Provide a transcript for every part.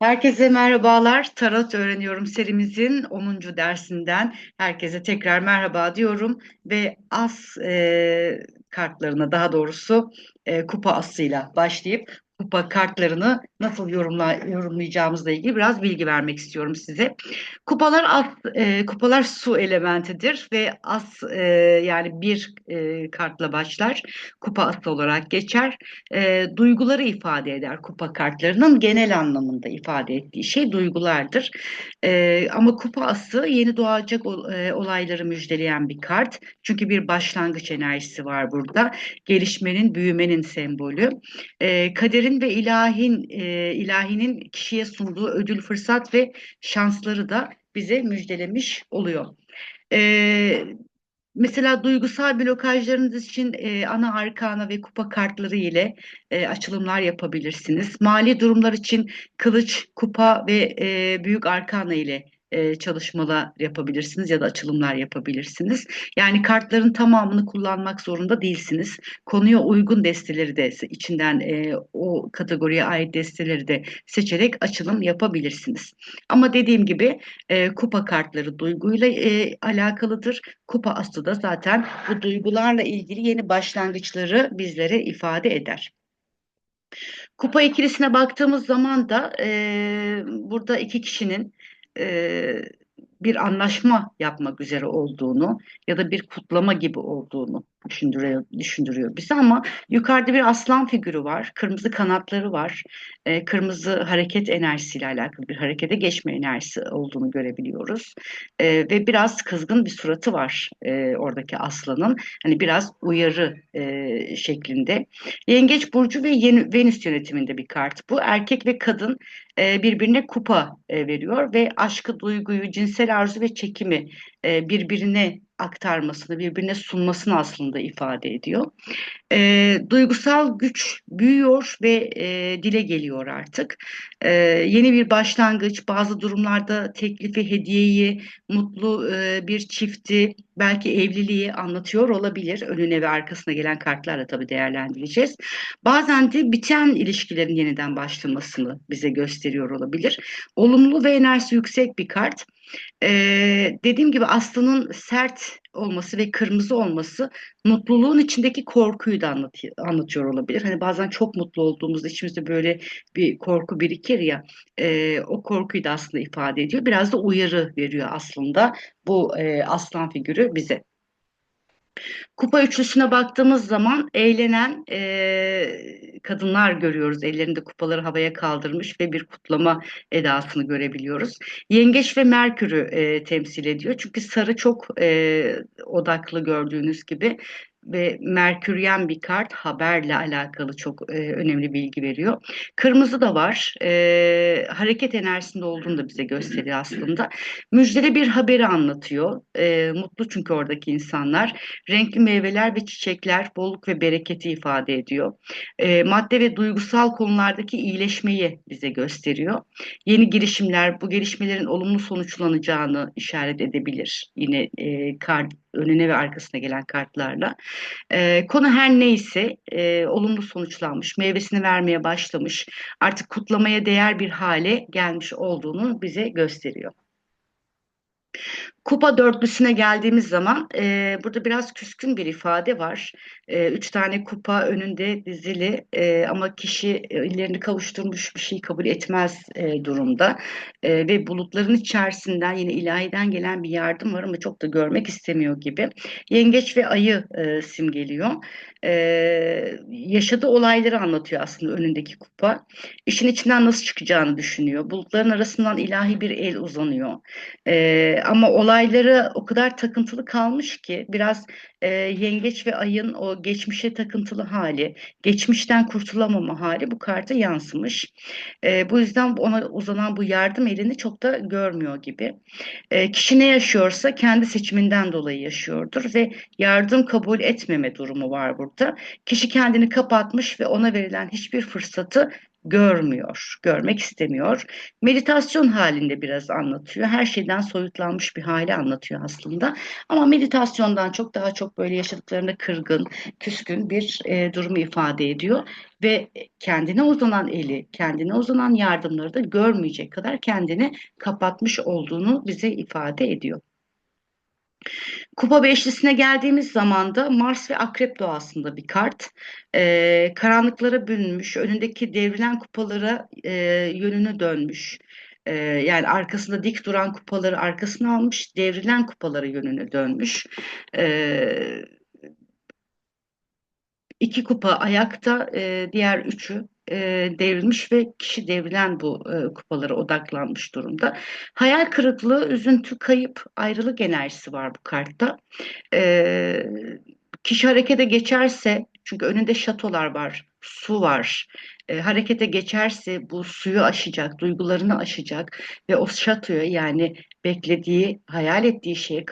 Herkese merhabalar. Tarot öğreniyorum serimizin 10. dersinden herkese tekrar merhaba diyorum ve as e, kartlarına daha doğrusu e, kupa asıyla başlayıp kupa kartlarını nasıl yorumla, yorumlayacağımızla ilgili biraz bilgi vermek istiyorum size. Kupalar as, e, kupalar su elementidir ve as e, yani bir e, kartla başlar. Kupa ası olarak geçer. E, duyguları ifade eder kupa kartlarının genel anlamında ifade ettiği şey duygulardır. E, ama kupa ası yeni doğacak e, olayları müjdeleyen bir kart. Çünkü bir başlangıç enerjisi var burada. Gelişmenin, büyümenin sembolü. E, kaderin ve ilahin e, ilahinin kişiye sunduğu ödül, fırsat ve şansları da bize müjdelemiş oluyor. E, Mesela duygusal blokajlarınız için e, ana arkana ve kupa kartları ile e, açılımlar yapabilirsiniz. Mali durumlar için kılıç, kupa ve e, büyük arkana ile e, çalışmalar yapabilirsiniz ya da açılımlar yapabilirsiniz. Yani kartların tamamını kullanmak zorunda değilsiniz. Konuya uygun desteleri de içinden e, o kategoriye ait desteleri de seçerek açılım yapabilirsiniz. Ama dediğim gibi e, kupa kartları duyguyla e, alakalıdır. Kupa aslı da zaten bu duygularla ilgili yeni başlangıçları bizlere ifade eder. Kupa ikilisine baktığımız zaman da e, burada iki kişinin e, bir anlaşma yapmak üzere olduğunu ya da bir kutlama gibi olduğunu düşündürüyor, düşündürüyor bizi ama yukarıda bir aslan figürü var, kırmızı kanatları var, e, kırmızı hareket enerjisiyle alakalı bir harekete geçme enerjisi olduğunu görebiliyoruz e, ve biraz kızgın bir suratı var e, oradaki aslanın, hani biraz uyarı e, şeklinde. Yengeç burcu ve yeni, Venüs yönetiminde bir kart bu. Erkek ve kadın e, birbirine kupa e, veriyor ve aşkı, duyguyu, cinsel arzu ve çekimi e, birbirine aktarmasını, birbirine sunmasını aslında ifade ediyor. E, duygusal güç büyüyor ve e, dile geliyor artık. E, yeni bir başlangıç, bazı durumlarda teklifi, hediyeyi, mutlu e, bir çifti, belki evliliği anlatıyor olabilir. Önüne ve arkasına gelen kartlarla tabii değerlendireceğiz. Bazen de biten ilişkilerin yeniden başlamasını bize gösteriyor olabilir. Olumlu ve enerjisi yüksek bir kart. Ee, dediğim gibi aslanın sert olması ve kırmızı olması mutluluğun içindeki korkuyu da anlatıyor, anlatıyor olabilir. Hani bazen çok mutlu olduğumuzda içimizde böyle bir korku birikir ya e, o korkuyu da aslında ifade ediyor. Biraz da uyarı veriyor aslında bu e, aslan figürü bize. Kupa üçlüsüne baktığımız zaman eğlenen e, kadınlar görüyoruz. Ellerinde kupaları havaya kaldırmış ve bir kutlama edasını görebiliyoruz. Yengeç ve Merkür'ü e, temsil ediyor. Çünkü sarı çok e, odaklı gördüğünüz gibi ve Merküryen bir kart haberle alakalı çok e, önemli bilgi veriyor. Kırmızı da var. E, hareket enerjisinde olduğunu da bize gösteriyor aslında. Müjdeli bir haberi anlatıyor. E, mutlu çünkü oradaki insanlar. Renkli meyveler ve çiçekler bolluk ve bereketi ifade ediyor. E, madde ve duygusal konulardaki iyileşmeyi bize gösteriyor. Yeni girişimler bu gelişmelerin olumlu sonuçlanacağını işaret edebilir. Yine e, kart önüne ve arkasına gelen kartlarla. E, konu her neyse e, olumlu sonuçlanmış, meyvesini vermeye başlamış, artık kutlamaya değer bir hale gelmiş olduğunu bize gösteriyor. Kupa dörtlüsüne geldiğimiz zaman e, burada biraz küskün bir ifade var. E, üç tane kupa önünde dizili e, ama kişi ellerini kavuşturmuş bir şey kabul etmez e, durumda. E, ve bulutların içerisinden yine ilahiden gelen bir yardım var ama çok da görmek istemiyor gibi. Yengeç ve ayı e, simgeliyor. E, yaşadığı olayları anlatıyor aslında önündeki kupa. İşin içinden nasıl çıkacağını düşünüyor. Bulutların arasından ilahi bir el uzanıyor. E, ama olay olaylara o kadar takıntılı kalmış ki biraz e, yengeç ve ayın o geçmişe takıntılı hali, geçmişten kurtulamama hali bu karta yansımış. E, bu yüzden ona uzanan bu yardım elini çok da görmüyor gibi. E, kişi ne yaşıyorsa kendi seçiminden dolayı yaşıyordur ve yardım kabul etmeme durumu var burada. Kişi kendini kapatmış ve ona verilen hiçbir fırsatı görmüyor, görmek istemiyor. Meditasyon halinde biraz anlatıyor. Her şeyden soyutlanmış bir hali anlatıyor aslında. Ama meditasyondan çok daha çok böyle yaşadıklarında kırgın, küskün bir e, durumu ifade ediyor. Ve kendine uzanan eli, kendine uzanan yardımları da görmeyecek kadar kendini kapatmış olduğunu bize ifade ediyor. Kupa beşlisine geldiğimiz zaman da Mars ve Akrep doğasında bir kart. Ee, karanlıklara bürünmüş, önündeki devrilen kupalara e, yönünü dönmüş. Ee, yani arkasında dik duran kupaları arkasına almış, devrilen kupalara yönünü dönmüş. Ee, iki kupa ayakta, e, diğer üçü e, devrilmiş ve kişi devrilen bu e, kupalara odaklanmış durumda. Hayal kırıklığı, üzüntü, kayıp, ayrılık enerjisi var bu kartta. E, kişi harekete geçerse, çünkü önünde şatolar var, su var. E, harekete geçerse bu suyu aşacak, duygularını aşacak ve o şatoya yani beklediği, hayal ettiği şeye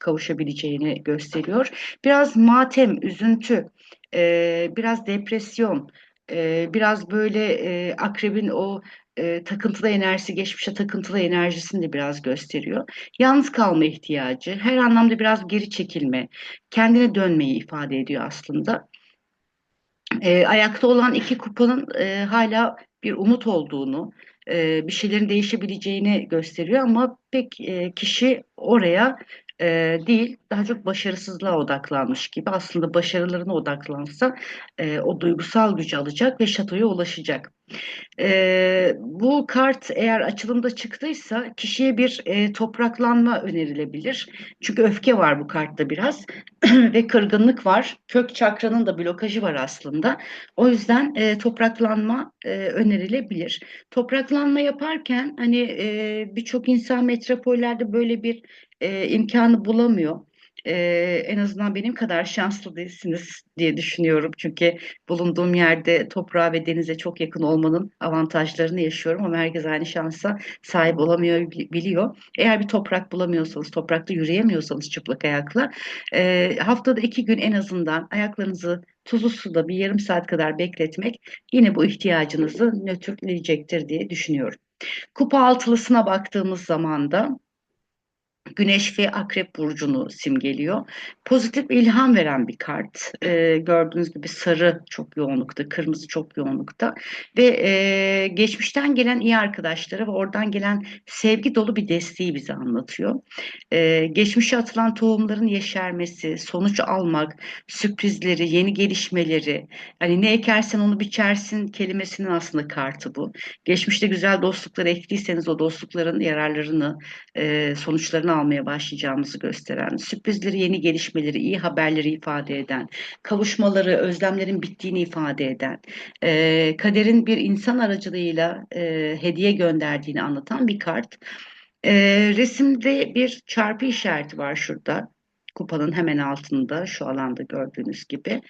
kavuşabileceğini gösteriyor. Biraz matem, üzüntü, e, biraz depresyon, e, biraz böyle e, akrebin o e, takıntılı enerjisi, geçmişe takıntılı enerjisini de biraz gösteriyor. Yalnız kalma ihtiyacı, her anlamda biraz geri çekilme, kendine dönmeyi ifade ediyor aslında. E, ayakta olan iki kupanın e, hala bir umut olduğunu, e, bir şeylerin değişebileceğini gösteriyor ama pek e, kişi oraya e, değil, daha çok başarısızlığa odaklanmış gibi. Aslında başarılarına odaklansa e, o duygusal gücü alacak ve şatoya ulaşacak. E, bu kart eğer açılımda çıktıysa kişiye bir e, topraklanma önerilebilir. Çünkü öfke var bu kartta biraz ve kırgınlık var. Kök çakranın da blokajı var aslında. O yüzden e, topraklanma e, önerilebilir. Topraklanma yaparken hani e, birçok insan metropollerde böyle bir e, imkanı bulamıyor e, en azından benim kadar şanslı değilsiniz diye düşünüyorum. Çünkü bulunduğum yerde toprağa ve denize çok yakın olmanın avantajlarını yaşıyorum ama herkes aynı şansa sahip olamıyor biliyor. Eğer bir toprak bulamıyorsanız, toprakta yürüyemiyorsanız çıplak ayakla e, haftada iki gün en azından ayaklarınızı tuzlu suda bir yarım saat kadar bekletmek yine bu ihtiyacınızı nötrleyecektir diye düşünüyorum. Kupa altılısına baktığımız zaman da Güneş ve Akrep burcunu simgeliyor. Pozitif ilham veren bir kart. Ee, gördüğünüz gibi sarı çok yoğunlukta, kırmızı çok yoğunlukta ve e, geçmişten gelen iyi arkadaşları ve oradan gelen sevgi dolu bir desteği bize anlatıyor. Ee, geçmişe atılan tohumların yeşermesi, sonuç almak, sürprizleri, yeni gelişmeleri, hani ne ekersen onu biçersin kelimesinin aslında kartı bu. Geçmişte güzel dostluklar ektiyseniz o dostlukların yararlarını, e, sonuçlarını almaya başlayacağımızı gösteren, sürprizleri, yeni gelişmeleri, iyi haberleri ifade eden, kavuşmaları, özlemlerin bittiğini ifade eden, e, kaderin bir insan aracılığıyla e, hediye gönderdiğini anlatan bir kart. E, resimde bir çarpı işareti var şurada kupanın hemen altında şu alanda gördüğünüz gibi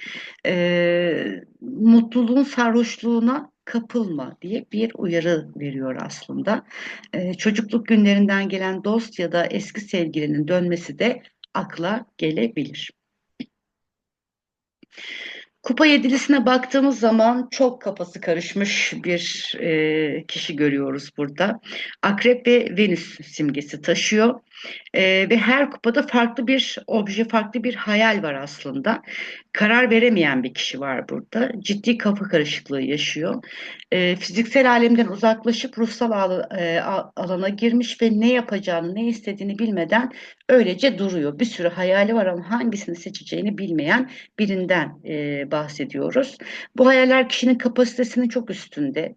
e, mutluluğun sarhoşluğuna kapılma diye bir uyarı veriyor aslında. E, çocukluk günlerinden gelen dost ya da eski sevgilinin dönmesi de akla gelebilir. Kupa yedilisine baktığımız zaman çok kafası karışmış bir e, kişi görüyoruz burada. Akrep ve Venüs simgesi taşıyor. E, ve her kupada farklı bir obje, farklı bir hayal var aslında. Karar veremeyen bir kişi var burada. Ciddi kafa karışıklığı yaşıyor. E, fiziksel alemden uzaklaşıp ruhsal al, e, alana girmiş ve ne yapacağını, ne istediğini bilmeden öylece duruyor. Bir sürü hayali var ama hangisini seçeceğini bilmeyen birinden e, bahsediyoruz. Bu hayaller kişinin kapasitesinin çok üstünde.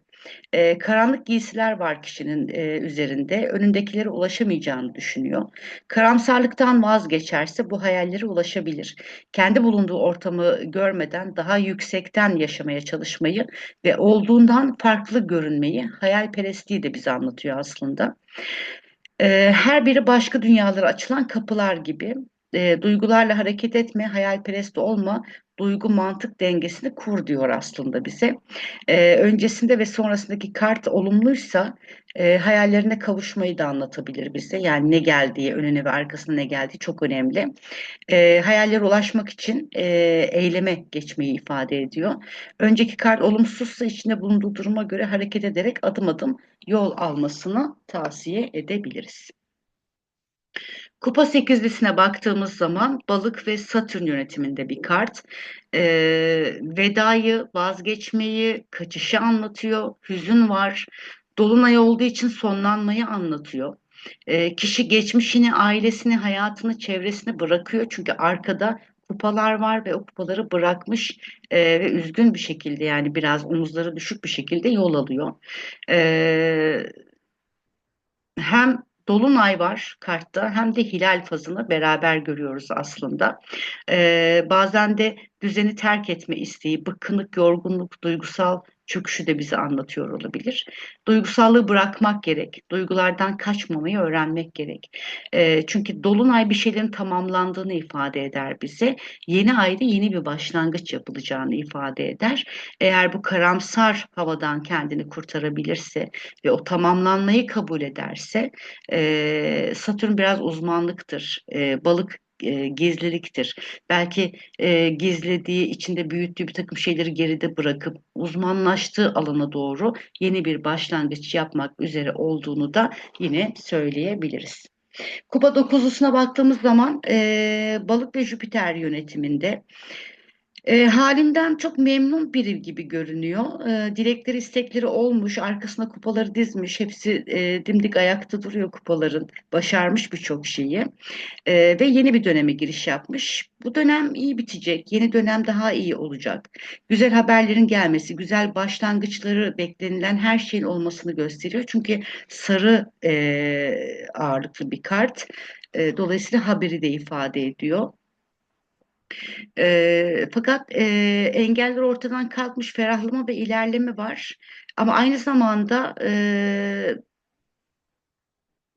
E, karanlık giysiler var kişinin e, üzerinde. Önündekilere ulaşamayacağını düşünüyor. Karamsarlıktan vazgeçerse bu hayallere ulaşabilir. Kendi bulunduğu ortamı görmeden daha yüksekten yaşamaya çalışmayı ve olduğundan farklı görünmeyi, hayalperestliği de bize anlatıyor aslında. E, her biri başka dünyalara açılan kapılar gibi. E, duygularla hareket etme, hayalperest olma, duygu mantık dengesini kur diyor aslında bize. E, öncesinde ve sonrasındaki kart olumluysa e, hayallerine kavuşmayı da anlatabilir bize. Yani ne geldiği, önüne ve arkasına ne geldiği çok önemli. E, hayallere ulaşmak için e, eyleme geçmeyi ifade ediyor. Önceki kart olumsuzsa içinde bulunduğu duruma göre hareket ederek adım adım yol almasını tavsiye edebiliriz. Kupa sekizlisine baktığımız zaman balık ve satürn yönetiminde bir kart. Ee, vedayı, vazgeçmeyi, kaçışı anlatıyor. Hüzün var. Dolunay olduğu için sonlanmayı anlatıyor. Ee, kişi geçmişini, ailesini, hayatını, çevresini bırakıyor. Çünkü arkada kupalar var ve o kupaları bırakmış e, ve üzgün bir şekilde yani biraz omuzları düşük bir şekilde yol alıyor. Ee, hem Dolunay var kartta hem de hilal fazını beraber görüyoruz aslında. Ee, bazen de düzeni terk etme isteği, bıkkınlık, yorgunluk, duygusal çöküşü de bize anlatıyor olabilir. Duygusallığı bırakmak gerek. Duygulardan kaçmamayı öğrenmek gerek. E, çünkü Dolunay bir şeylerin tamamlandığını ifade eder bize. Yeni ayda yeni bir başlangıç yapılacağını ifade eder. Eğer bu karamsar havadan kendini kurtarabilirse ve o tamamlanmayı kabul ederse e, Satürn biraz uzmanlıktır. E, balık e, gizliliktir. Belki e, gizlediği, içinde büyüttüğü bir takım şeyleri geride bırakıp uzmanlaştığı alana doğru yeni bir başlangıç yapmak üzere olduğunu da yine söyleyebiliriz. Kupa dokuzlusuna baktığımız zaman e, balık ve Jüpiter yönetiminde e, halinden çok memnun biri gibi görünüyor. E, dilekleri, istekleri olmuş, arkasına kupaları dizmiş. Hepsi e, dimdik ayakta duruyor kupaların. Başarmış birçok şeyi. E, ve yeni bir döneme giriş yapmış. Bu dönem iyi bitecek. Yeni dönem daha iyi olacak. Güzel haberlerin gelmesi, güzel başlangıçları beklenilen her şeyin olmasını gösteriyor. Çünkü sarı e, ağırlıklı bir kart. E, dolayısıyla haberi de ifade ediyor. E, fakat e, engeller ortadan kalkmış, ferahlama ve ilerleme var. Ama aynı zamanda e,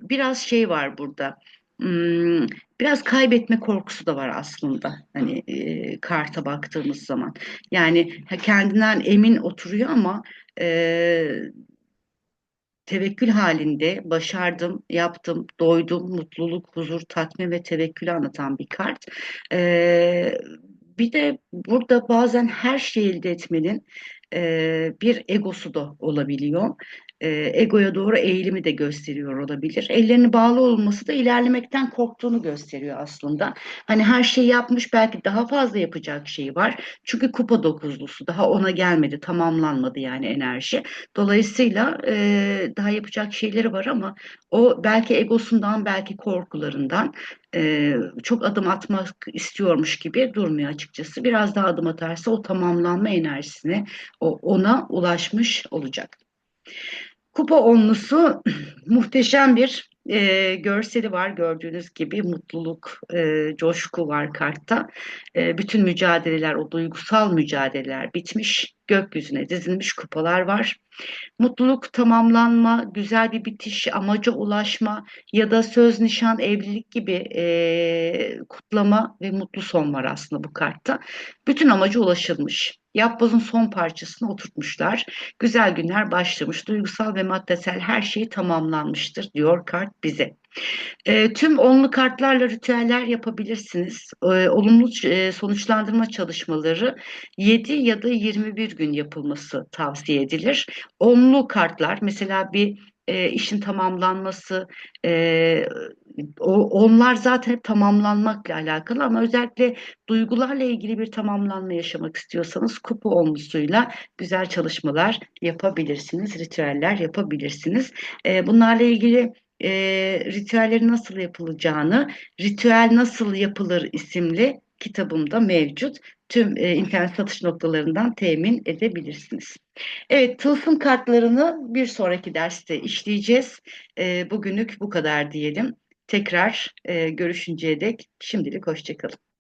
biraz şey var burada. Hmm, biraz kaybetme korkusu da var aslında. Hani e, karta baktığımız zaman. Yani kendinden emin oturuyor ama e, tevekkül halinde başardım, yaptım, doydum, mutluluk, huzur, tatmin ve tevekkülü anlatan bir kart. Ee, bir de burada bazen her şeyi elde etmenin e, bir egosu da olabiliyor e, egoya doğru eğilimi de gösteriyor olabilir. Ellerini bağlı olması da ilerlemekten korktuğunu gösteriyor aslında. Hani her şeyi yapmış belki daha fazla yapacak şeyi var. Çünkü kupa dokuzlusu daha ona gelmedi, tamamlanmadı yani enerji. Dolayısıyla e, daha yapacak şeyleri var ama o belki egosundan, belki korkularından e, çok adım atmak istiyormuş gibi durmuyor açıkçası. Biraz daha adım atarsa o tamamlanma enerjisine, o ona ulaşmış olacak. Kupa onlusu muhteşem bir e, görseli var gördüğünüz gibi mutluluk, e, coşku var kartta. E, bütün mücadeleler, o duygusal mücadeleler bitmiş. Gökyüzüne dizilmiş kupalar var. Mutluluk, tamamlanma, güzel bir bitiş, amaca ulaşma ya da söz, nişan, evlilik gibi e, kutlama ve mutlu son var aslında bu kartta. Bütün amaca ulaşılmış. Yapbozun son parçasını oturtmuşlar. Güzel günler başlamış. Duygusal ve maddesel her şey tamamlanmıştır diyor kart bize. E, tüm onlu kartlarla ritüeller yapabilirsiniz. E, olumlu e, sonuçlandırma çalışmaları 7 ya da 21 gün yapılması tavsiye edilir. Onlu kartlar mesela bir e, işin tamamlanması, e, o, onlar zaten tamamlanmakla alakalı ama özellikle duygularla ilgili bir tamamlanma yaşamak istiyorsanız kupa olmuşsuyla güzel çalışmalar yapabilirsiniz, ritüeller yapabilirsiniz. E, bunlarla ilgili e, ritüellerin nasıl yapılacağını, Ritüel Nasıl Yapılır isimli kitabımda mevcut. Tüm e, internet satış noktalarından temin edebilirsiniz. Evet, tılsım kartlarını bir sonraki derste işleyeceğiz. E, bugünlük bu kadar diyelim. Tekrar e, görüşünceye dek şimdilik hoşçakalın.